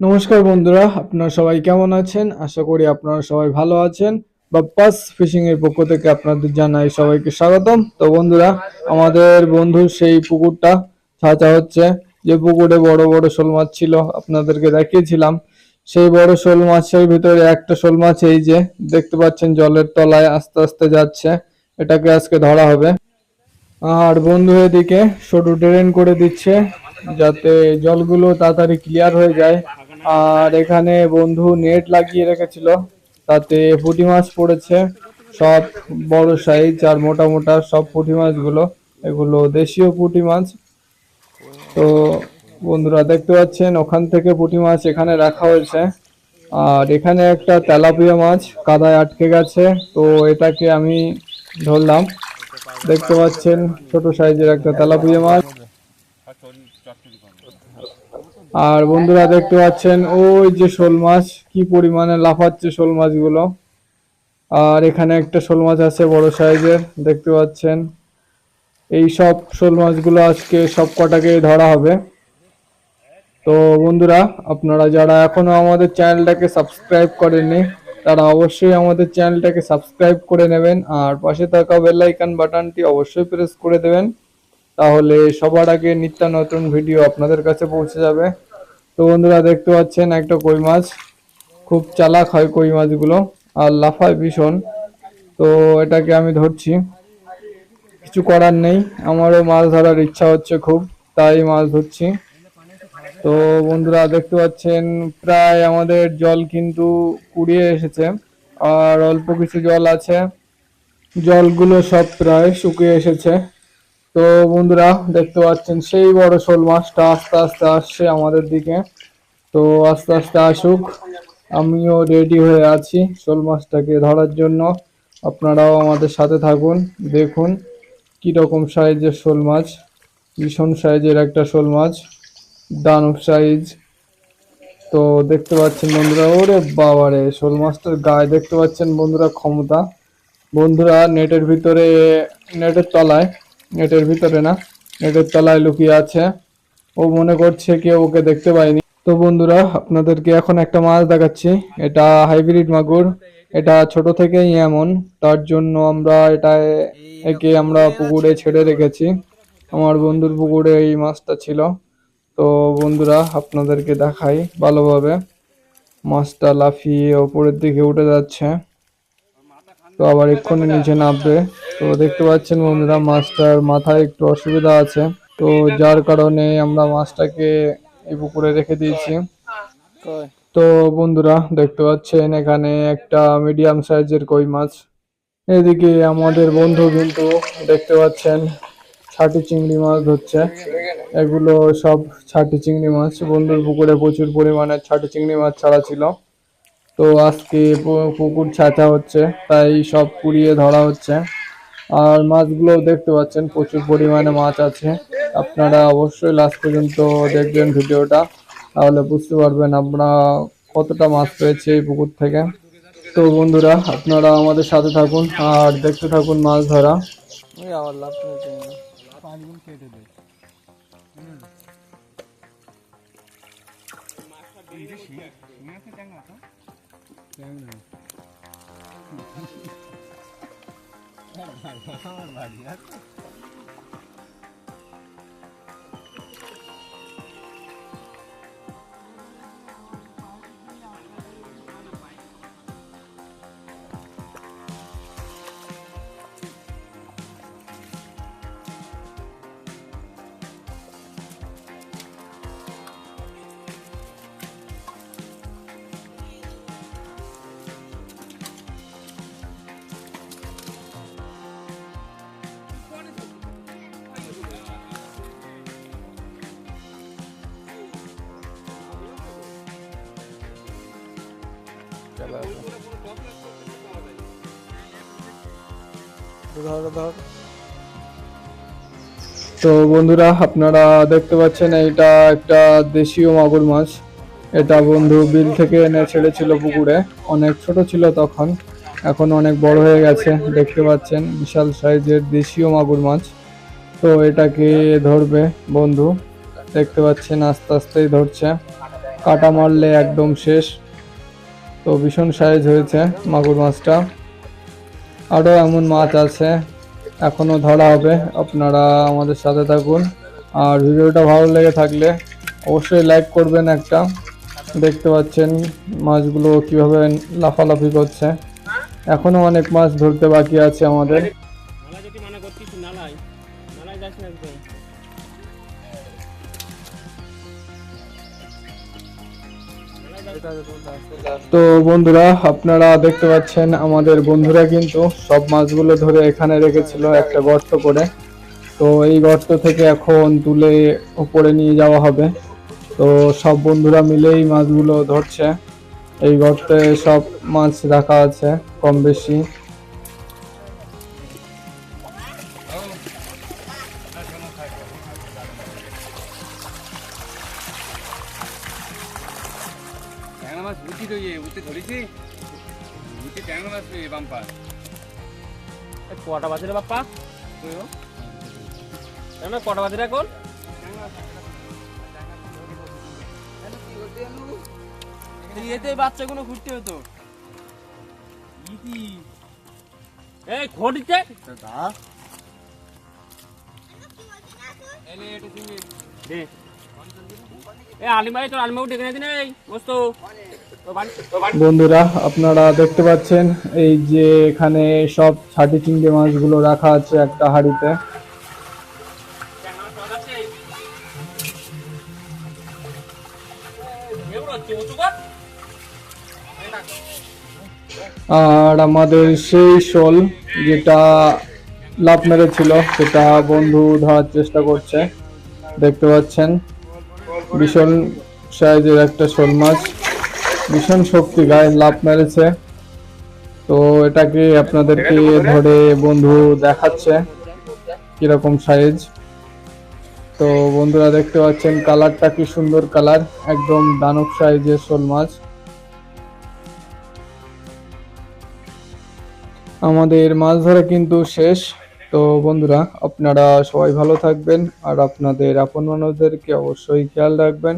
নমস্কার বন্ধুরা, আপনারা সবাই কেমন আছেন? আশা করি আপনারা সবাই ভালো আছেন। বাপ্পাস ফিশিং এর পক্ষ থেকে আপনাদের জানাই সবাইকে স্বাগতম। তো বন্ধুরা, আমাদের বন্ধুর সেই পুকুরটা ছাঁচা হচ্ছে। যে পুকুরে বড় বড় শোল মাছ ছিল, আপনাদেরকে দেখিয়েছিলাম। সেই বড় শোল মাছের ভিতরে একটা শোল মাছ এই যে, দেখতে পাচ্ছেন জলের তলায় আস্তে আস্তে যাচ্ছে। এটাকে আজকে ধরা হবে। আর বন্ধু এদিকে সরু ড্রেন করে দিচ্ছে, যাতে জলগুলো তাড়াতাড়ি ক্লিয়ার হয়ে যায়। আর এখানে বন্ধু নেট লাগিয়ে রেখেছিল, তাতে পুঁটি মাছ পড়েছে। সব বড় সাইজ আর মোটা মোটা সব পুঁটি মাছগুলো, এগুলো দেশীয় পুঁটি মাছ। তো বন্ধুরা দেখতে পাচ্ছেন, ওখান থেকে পুঁটি মাছ এখানে রাখা হয়েছে। আর এখানে একটা তেলাপিয়া মাছ কাদায় আটকে গেছে, তো এটাকে আমি ধরলাম। দেখতে পাচ্ছেন, ছোট সাইজের একটা তেলাপিয়া মাছ। আর বন্ধুরা দেখতে পাচ্ছেন ওই যে শোল মাছ কি পরিমাণে লাফাচ্ছে শোল মাছগুলো। আর এখানে একটা শোল মাছ আছে বড় সাইজের দেখতে পাচ্ছেন। এই সব শোল মাছগুলো আজকে সব কটাকে ধরা হবে। তো বন্ধুরা আপনারা যারা এখনও আমাদের চ্যানেলটাকে সাবস্ক্রাইব করেননি তারা অবশ্যই আমাদের চ্যানেলটাকে সাবস্ক্রাইব করে নেবেন। আর পাশে থাকা বেল আইকন বাটনটি অবশ্যই প্রেস করে দেবেন। তাহলে সবার আগে নিত্য নতুন ভিডিও আপনাদের কাছে পৌঁছে যাবে। তো বন্ধুরা দেখতে পাচ্ছেন একটা কই মাছ। খুব চালাক হয় কই মাছগুলো আর লাফায় ভীষণ। তো এটাকে আমি ধরছি। কিছু করার নেই, আমারও মাছ ধরার ইচ্ছা হচ্ছে খুব, তাই মাছ ধরছি। তো বন্ধুরা দেখতে পাচ্ছেন, প্রায় আমাদের জল কিন্তু কুড়িয়ে এসেছে, আর অল্প কিছু জল আছে। জলগুলো সব প্রায় শুকিয়ে এসেছে। তো বন্ধুরা, দেখতে পাচ্ছেন সেই বড় শোল মাছটা আস্তে আস্তে আসছে আমাদের দিকে। তো আস্তে আস্তে আসুক, আমিও রেডি হয়ে আছি শোল মাছটাকে ধরার জন্য। আপনারাও আমাদের সাথে থাকুন, দেখুন কি রকম সাইজের শোল মাছ, ভীষণ সাইজের একটা শোল মাছ, দানব সাইজ। তো দেখতে পাচ্ছেন বন্ধুরা, ওরে বাবারে, শোল মাছটার গায়ে দেখতে পাচ্ছেন বন্ধুরা ক্ষমতা। বন্ধুরা, নেটের ভিতরে, নেটের তলায় নেটের ভিতরে না নেটের তলায় লুকিয়ে আছে। ও মনে করছে কেউ ওকে দেখতে পায়নি। তো বন্ধুরা, আপনাদেরকে এখন একটা মাছ দেখাচ্ছি। এটা হাইব্রিড মাগুর। এটা ছোট থেকেই এমন। তার জন্য আমরা এটা একে আমরা পুকুরে ছেড়ে রেখেছি। আমার বন্ধুর পুকুরে এই মাছটা ছিল। তো বন্ধুরা, আপনাদেরকে দেখাই ভালোভাবে। মাছটা লাফিয়ে ওপরের দিকে উঠে যাচ্ছে। তো আবার এক্ষুনি নিচে নামবে। তো দেখতে পাচ্ছেন বন্ধুরা, মাছটার মাথায় একটু অসুবিধা আছে। তো যার কারণে আমরা মাছটাকে এই পুকুরে রেখে দিয়েছি। তো বন্ধুরা, দেখতে পাচ্ছেন এখানে একটা মিডিয়াম সাইজের কই মাছ। এদিকে আমাদের বন্ধু কিন্তু দেখতে পাচ্ছেন ছাটি চিংড়ি মাছ ধরছে। এগুলো সব ছাটি চিংড়ি মাছ। বন্ধুর পুকুরে প্রচুর পরিমাণে ছাটি চিংড়ি মাছ ছাড়া ছিল। তো আজকে পুকুর ছাঁচা হচ্ছে তাই সব পুড়িয়ে ধরা হচ্ছে। আর মাছগুলো দেখতে পাচ্ছেন প্রচুর পরিমাণে মাছ আছে। আপনারা অবশ্যই লাস্ট পর্যন্ত দেখবেন ভিডিওটা তাহলে বুঝতে পারবেন আমরা কতটা মাছ পেয়েছি এই পুকুর থেকে। তো বন্ধুরা আপনারা আমাদের সাথে থাকুন আর দেখতে থাকুন মাছ ধরা। ちゃうの。তো বন্ধুরা, আপনারা দেখতে পাচ্ছেন এটা একটা দেশীয় মাগুর মাছ। এটা বন্ধু বিল থেকে এনে ছেড়েছিল পুকুরে। অনেক ছোট ছিল তখন, এখন অনেক বড় হয়ে গেছে, দেখতে পাচ্ছেন, বিশাল সাইজের দেশীয় মাগুর মাছ। তো এটাকে ধরবে বন্ধু, দেখতে পাচ্ছেন আস্তে আস্তেই ধরছে। কাটা মারলে একদম শেষ। তো ভীষণ সাইজ হয়েছে মাগুর মাছটা। আরও এমন মাছ আছে এখনও ধরা হবে, আপনারা আমাদের সাথে থাকুন। আর ভিডিওটা ভালো লেগে থাকলে অবশ্যই লাইক করবেন একটা। দেখতে পাচ্ছেন মাছগুলো কীভাবে লাফালাফি করছে। এখনও অনেক মাছ ধরতে বাকি আছে আমাদের। নালা যদি মানা যাস না তো বন্ধুরা, আপনারা দেখতে পাচ্ছেন আমাদের বন্ধুরা কিন্তু সব মাছগুলো ধরে এখানে রেখেছিল একটা গর্ত করে। তো এই গর্ত থেকে এখন তুলে উপরে নিয়ে যাওয়া হবে। তো সব বন্ধুরা মিলেই মাছগুলো ধরছে। এই গর্তে সব মাছ রাখা আছে, কম বেশি। বাম্পার? কটা বাজে বাপ্পা? কেন কটা বাজে এখন? এতে বাচ্চাগুলো ঘুরতে হতো। এই দে এ আলিমাই তোর আলিমাও ডেকে নিয়ে দিন এই বস্তু। বন্ধুরা, আপনারা দেখতে পাচ্ছেন এই যে এখানে সব ছাটি চিংড়ি মাছগুলো রাখা আছে একটা হাড়িতে। আর আমাদের সেই শোল যেটা লাভ মেরেছিল, সেটা বন্ধু ধরার চেষ্টা করছে। দেখতে পাচ্ছেন, ভীষণ সাইজের একটা শোল মাছ। ভীষণ শক্তি গায়ে লাভ মেরেছে। তো এটাকে আপনাদেরকে ধরে বন্ধু দেখাচ্ছে কীরকম সাইজ তো বন্ধুরা দেখতে পাচ্ছেন কালারটা কি সুন্দর কালার একদম দানব সাইজের শোল মাছ। আমাদের মাছ ধরা কিন্তু শেষ। তো বন্ধুরা আপনারা সবাই ভালো থাকবেন আর আপনাদের আপন মানুষদেরকে অবশ্যই খেয়াল রাখবেন।